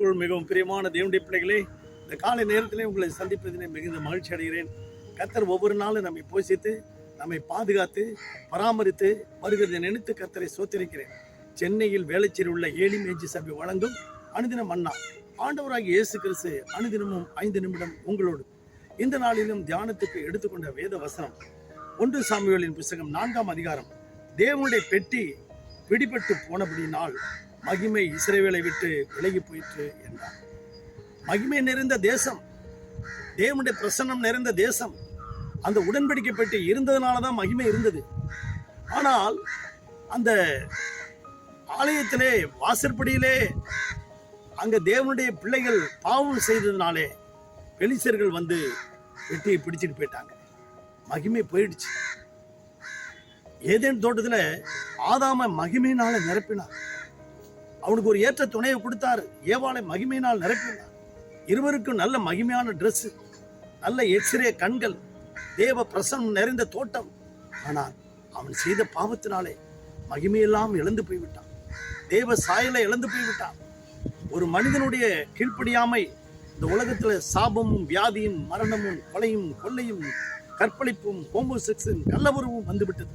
மிகவும் பிரியமான தேவனுடைய பிள்ளைகளே இந்த காலை நேரத்திலே உங்களை சந்திப்பதிலே மிகுந்த மகிழ்ச்சி அடைகிறேன். கத்தர் ஒவ்வொரு நாளும் நம்மை போஷித்து நம்மை பாதுகாத்து பராமரித்து வருகிறதை நினைத்து கத்தரை சோத்திருக்கிறேன். சென்னையில் வேளச்சேரி உள்ள ஏழி மேஜி சபை வழங்கும் அனுதினம் அண்ணா. ஆண்டவராகிய இயேசு கிறிஸ்து அனுதினமும் ஐந்து நிமிடம் உங்களோடு இந்த நாளிலும் தியானத்துக்கு எடுத்துக்கொண்ட வேத வசனம். ஒன்று சாமிகளின் புஸ்தகம் நான்காம் அதிகாரம். தேவனுடைய பெட்டி பிடிபட்டு போனபடியினால் மகிமை இஸ்ரேவேலை விட்டு விலகி போயிற்று என்றார். மகிமை நிறைந்த தேசம் தேவனுடைய பிரசன்னம் நிறைந்த தேசம் அந்த உடன்படிக்கை பெட்டி இருந்ததுனால தான் மகிமை இருந்தது. ஆனால் அந்த ஆலயத்திலே வாசற்படியிலே அங்க தேவனுடைய பிள்ளைகள் பாவம் செய்ததுனாலே பெலிசர்கள் வந்து வெட்டியை பிடிச்சிட்டு போயிட்டாங்க. மகிமை போயிடுச்சு. ஏதேன் தோட்டத்துல ஆதாம மகிமையினால நிரப்பினார். அவனுக்கு ஒரு ஏற்ற துணையை கொடுத்தாரு. ஏவாளை மகிமையினால் நிரப்பினார். இருவருக்கும் நல்ல மகிமையான ட்ரெஸ் நல்ல எக்ஸ்ரே கண்கள் தேவ பிரசன்னம் நிறைந்த தோட்டம். ஆனால் அவன் செய்த பாவத்தினாலே மகிமையெல்லாம் இழந்து போய்விட்டான். தேவ சாயலை இழந்து போய்விட்டான். ஒரு மனிதனுடைய கீழ்ப்படியாமை இந்த உலகத்தில் சாபமும் வியாதியும் மரணமும் கொலையும் கொள்ளையும் கற்பழிப்பும் ஹோமோசெக்ஸும் கள்ளவுறவும் வந்துவிட்டது.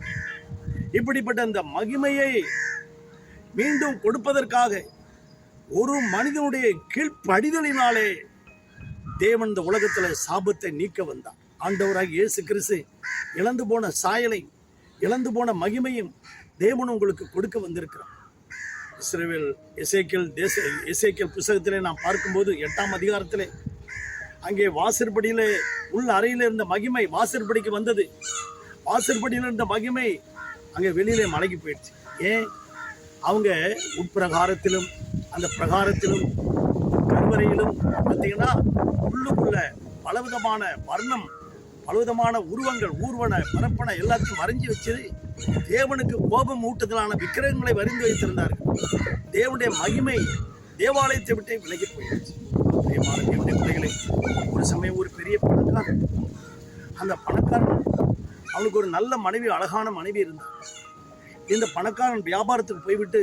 இப்படிப்பட்ட அந்த மகிமையை மீண்டும் கொடுப்பதற்காக ஒரு மனிதனுடைய கீழ்ப்படிதலினாலே தேவன் இந்த உலகத்தில் சாபத்தை நீக்க வந்தான். ஆண்டவராக இயேசு கிறிஸ்து இழந்து போன சாயலை இழந்து போன மகிமையும் தேவன் உங்களுக்கு கொடுக்க வந்திருக்கிறார். இஸ்ரேல் இசைக்கல் தேச இசைக்கல் புஸ்தகத்திலே நாம் பார்க்கும்போது எட்டாம் அதிகாரத்திலே அங்கே வாசற்படியிலே உள்ள அறையில் இருந்த மகிமை வாசற்படிக்கு வந்தது. வாசற்படியில் இருந்த மகிமை அங்கே வெளியிலே மலைக்கு போயிடுச்சு. ஏன்? அவங்க உட்பிரகாரத்திலும் அந்த பிரகாரத்திலும் கருவறையிலும் பார்த்தீங்கன்னா உள்ளுக்குள்ள பலவிதமான வர்ணம் பலவிதமான உருவங்கள் ஊர்வன பரப்பன எல்லாத்தையும் வரைஞ்சி வச்சு தேவனுக்கு கோபம் ஊட்டுதலான விக்கிரகங்களை வரைந்து வைத்திருந்தார்கள். தேவனுடைய மகிமை தேவாலயத்தை விட்டு விலகி போயிடுச்சு. பிரியமான தேவனுடைய ஒரு சமயம் ஒரு பெரிய பணக்காரன் அந்த பணக்காரன் அவனுக்கு ஒரு நல்ல மனைவி அழகான மனைவி இருந்தார் இந்த பணக்காரன் வியாபாரத்துக்கு போய்விட்டு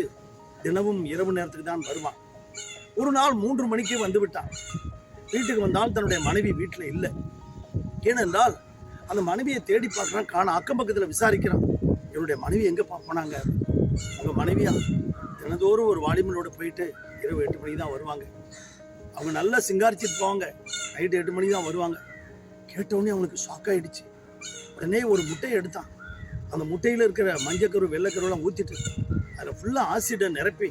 தினமும் இரவு நேரத்துக்கு தான் வருவான். ஒரு நாள் மூன்று மணிக்கு வந்து விட்டான். வீட்டுக்கு வந்தால் தன்னுடைய மனைவி வீட்டில் இல்லை. ஏனென்றால் அந்த மனைவியை தேடி பார்க்குறான் காண அக்கம் பக்கத்தில் விசாரிக்கிறான். என்னுடைய மனைவி எங்கே போனாங்க? உங்கள் மனைவியா? தினந்தோறும் ஒரு வாலிபனோட போயிட்டு இரவு எட்டு மணிக்கு தான் வருவாங்க. அவங்க நல்லா சிங்காரிச்சிட்டு போவாங்க. நைட்டு எட்டு மணிக்கு தான் வருவாங்க. கேட்டவுடனே அவனுக்கு ஷாக் ஆயிடுச்சு. உடனே ஒரு முட்டையை எடுத்தான். அந்த முட்டையில் இருக்கிற மஞ்சக்கரு வெள்ளைக்கருவெல்லாம் ஊற்றிட்டு அதில் ஃபுல்லாக ஆசிடை நிரப்பி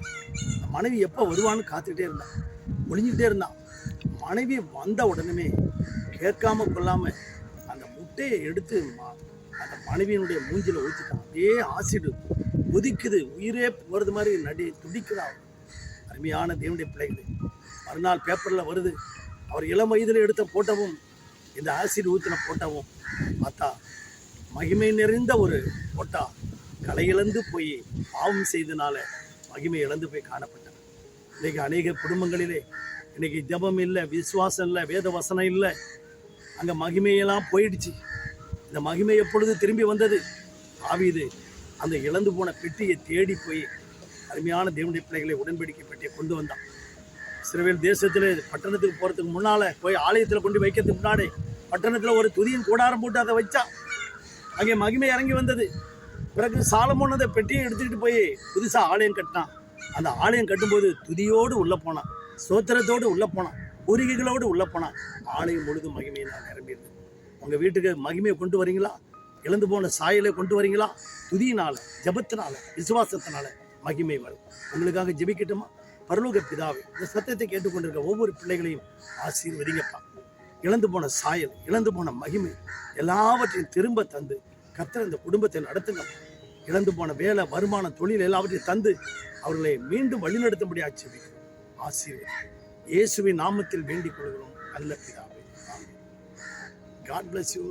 அந்த மனைவி எப்போ வருவான்னு காத்துக்கிட்டே இருந்தான் ஒளிஞ்சிக்கிட்டே இருந்தான் மனைவி வந்த உடனே கேட்காம கொள்ளாமல் அந்த முட்டையை எடுத்து அந்த மனைவியினுடைய மூஞ்சில் ஊற்றிட்டான் அதே ஆசிடு கொதிக்குது. உயிரே போகிறது மாதிரி நடி துடிக்கிறான் அருமையான தேவனுடைய பிள்ளைகள் மறுநாள் பேப்பரில் வருது. அவர் இளம் வயதில் எடுத்த போட்டோவும் இந்த ஆசிட் ஊற்றின போட்டோவும் பார்த்தா மகிமை நிறைந்த ஒரு கொட்டா. கலை இழந்து போய் பாவம் செய்தனால மகிமை இழந்து போய் காணப்பட்டது. இன்னைக்கு அநேக குடும்பங்களிலே இன்னைக்கு ஜெபம் இல்லை விசுவாசம் இல்லை வேத வசனம் இல்லை. அங்கே மகிமையெல்லாம் போயிடுச்சு. இந்த மகிமை எப்பொழுது திரும்பி வந்தது? ஆவிது அந்த இழந்து போன பெட்டியை தேடி போய் அருமையான தேவனுடைய பிள்ளைகளை உடன்படிக்கை பெட்டியை கொண்டு வந்தான். இஸ்ரவேல் தேசத்தில் பட்டணத்துக்கு போகிறதுக்கு முன்னால் போய் ஆலயத்தில் கொண்டு வைக்கிறதுக்கு முன்னாடி பட்டணத்தில் ஒரு துதியின் கூடாரம் போட்டு அதை வச்சா. அங்கே மகிமை இறங்கி வந்தது. பிறகு சாலமோன் அந்த பெட்டியை எடுத்துக்கிட்டு போய் புதுசாக ஆலயம் கட்டினான். அந்த ஆலயம் கட்டும்போது துதியோடு உள்ளே போனான். சோத்திரத்தோடு உள்ளே போனான். உரிகைகளோடு உள்ளே போனான். ஆலயம் முழுதும் மகிமையினால் நிரம்பியது. உங்கள் வீட்டுக்கு மகிமையை கொண்டு வரீங்களா? இழந்து போன சாயலை கொண்டு வரீங்களா? துதியினால ஜபத்தினால விசுவாசத்தினால மகிமை வரும். உங்களுக்காக ஜெபிக்கட்டுமா? பரலோக பிதாவே இந்த சத்தத்தை கேட்டுக்கொண்டிருக்க ஒவ்வொரு பிள்ளைகளையும் ஆசீர்வதிங்கப்பா. இழந்து போன சாயல் இழந்து போன மகிமை எல்லாவற்றையும் திரும்ப தந்து கத்திர இந்த குடும்பத்தை நடத்துங்க. இழந்து போன வேலை வருமானம் தொழில் எல்லாவற்றையும் தந்து அவர்களை மீண்டும் வழிநடத்தும்படி ஆட்சேபிக்கிறோம் ஆசிரியர் இயேசுவின் நாமத்தில் வேண்டிக் கொள்கிறோம். நல்ல பிதாவே காட் பிளஸ் யூ